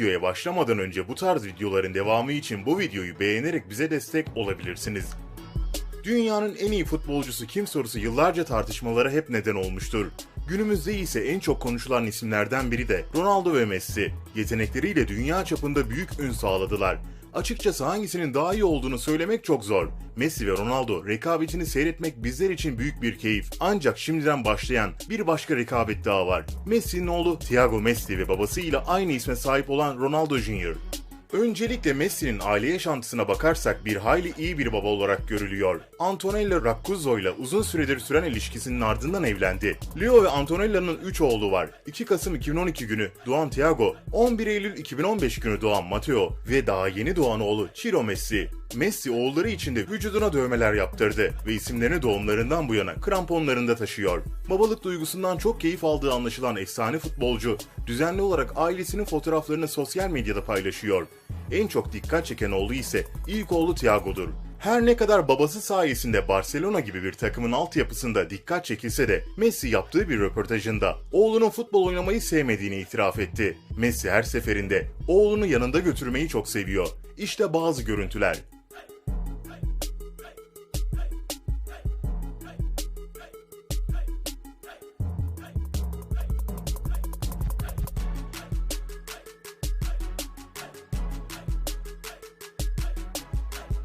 Videoya başlamadan önce bu tarz videoların devamı için bu videoyu beğenerek bize destek olabilirsiniz. Dünyanın en iyi futbolcusu kim sorusu yıllarca tartışmalara hep neden olmuştur. Günümüzde ise en çok konuşulan isimlerden biri de Ronaldo ve Messi. Yetenekleriyle dünya çapında büyük ün sağladılar. Açıkçası hangisinin daha iyi olduğunu söylemek çok zor. Messi ve Ronaldo rekabetini seyretmek bizler için büyük bir keyif. Ancak şimdiden başlayan bir başka rekabet daha var. Messi'nin oğlu Thiago Messi ve babasıyla aynı isme sahip olan Ronaldo Jr. Öncelikle Messi'nin aile yaşantısına bakarsak bir hayli iyi bir baba olarak görülüyor. Antonella Raccuzzo ile uzun süredir süren ilişkisinin ardından evlendi. Leo ve Antonella'nın 3 oğlu var. 2 Kasım 2012 günü doğan Thiago, 11 Eylül 2015 günü doğan Matteo ve daha yeni doğan oğlu Ciro Messi. Messi oğulları için de vücuduna dövmeler yaptırdı ve isimlerini doğumlarından bu yana kramponlarında taşıyor. Babalık duygusundan çok keyif aldığı anlaşılan efsane futbolcu, düzenli olarak ailesinin fotoğraflarını sosyal medyada paylaşıyor. En çok dikkat çeken oğlu ise ilk oğlu Thiago'dur. Her ne kadar babası sayesinde Barcelona gibi bir takımın altyapısında dikkat çekilse de Messi yaptığı bir röportajında oğlunun futbol oynamayı sevmediğini itiraf etti. Messi her seferinde oğlunu yanında götürmeyi çok seviyor. İşte bazı görüntüler.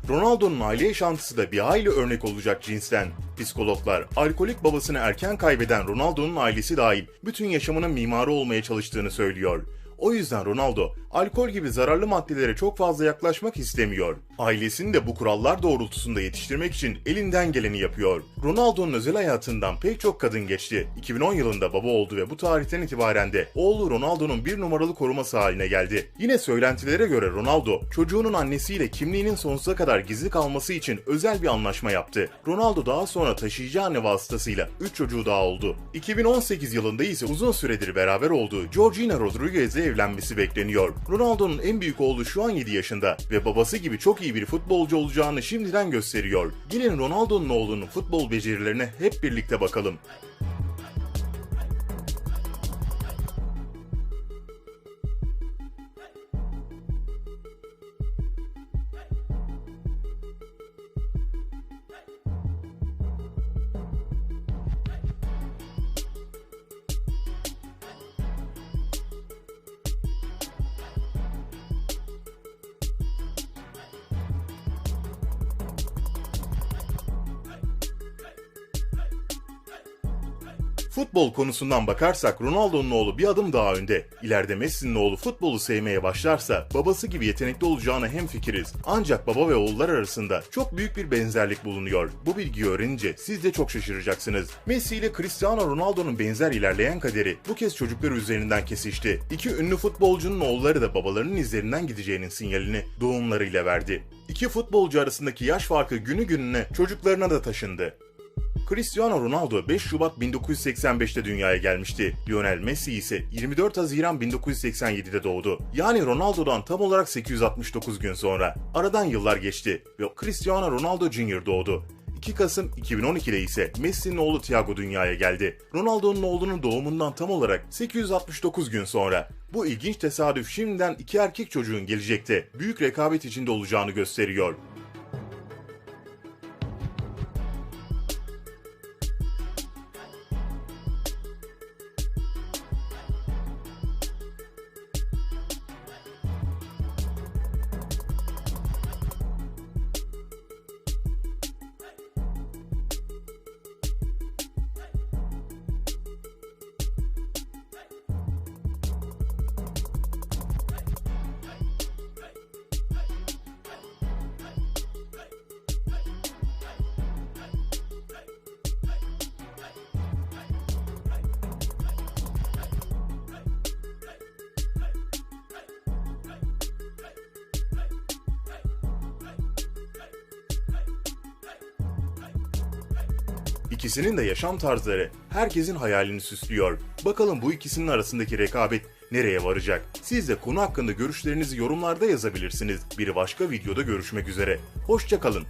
Ronaldo'nun aile yaşantısı da bir hayli örnek olacak cinsten. Psikologlar, alkolik babasını erken kaybeden Ronaldo'nun ailesi dahil bütün yaşamının mimarı olmaya çalıştığını söylüyor. O yüzden Ronaldo, alkol gibi zararlı maddelere çok fazla yaklaşmak istemiyor. Ailesini de bu kurallar doğrultusunda yetiştirmek için elinden geleni yapıyor. Ronaldo'nun özel hayatından pek çok kadın geçti. 2010 yılında baba oldu ve bu tarihten itibaren de oğlu Ronaldo'nun bir numaralı koruması haline geldi. Yine söylentilere göre Ronaldo, çocuğunun annesiyle kimliğinin sonsuza kadar gizli kalması için özel bir anlaşma yaptı. Ronaldo daha sonra taşıyıcı anne vasıtasıyla 3 çocuğu daha oldu. 2018 yılında ise uzun süredir beraber olduğu Georgina Rodriguez'le evlenmesi bekleniyor. Ronaldo'nun en büyük oğlu şu an 7 yaşında ve babası gibi çok iyi bir futbolcu olacağını şimdiden gösteriyor. Gelin Ronaldo'nun oğlunun futbol becerilerine hep birlikte bakalım. Futbol konusundan bakarsak Ronaldo'nun oğlu bir adım daha önde. İleride Messi'nin oğlu futbolu sevmeye başlarsa babası gibi yetenekli olacağına hemfikiriz. Ancak baba ve oğullar arasında çok büyük bir benzerlik bulunuyor. Bu bilgiyi öğrenince siz de çok şaşıracaksınız. Messi ile Cristiano Ronaldo'nun benzer ilerleyen kaderi bu kez çocukları üzerinden kesişti. İki ünlü futbolcunun oğulları da babalarının izlerinden gideceğinin sinyalini doğumlarıyla verdi. İki futbolcu arasındaki yaş farkı günü gününe çocuklarına da taşındı. Cristiano Ronaldo 5 Şubat 1985'te dünyaya gelmişti. Lionel Messi ise 24 Haziran 1987'de doğdu. Yani Ronaldo'dan tam olarak 869 gün sonra. Aradan yıllar geçti ve Cristiano Ronaldo Jr. doğdu. 2 Kasım 2012'de ise Messi'nin oğlu Thiago dünyaya geldi. Ronaldo'nun oğlunun doğumundan tam olarak 869 gün sonra. Bu ilginç tesadüf şimdiden iki erkek çocuğun gelecekte büyük rekabet içinde olacağını gösteriyor. İkisinin de yaşam tarzları herkesin hayalini süslüyor. Bakalım bu ikisinin arasındaki rekabet nereye varacak? Siz de konu hakkında görüşlerinizi yorumlarda yazabilirsiniz. Bir başka videoda görüşmek üzere. Hoşçakalın.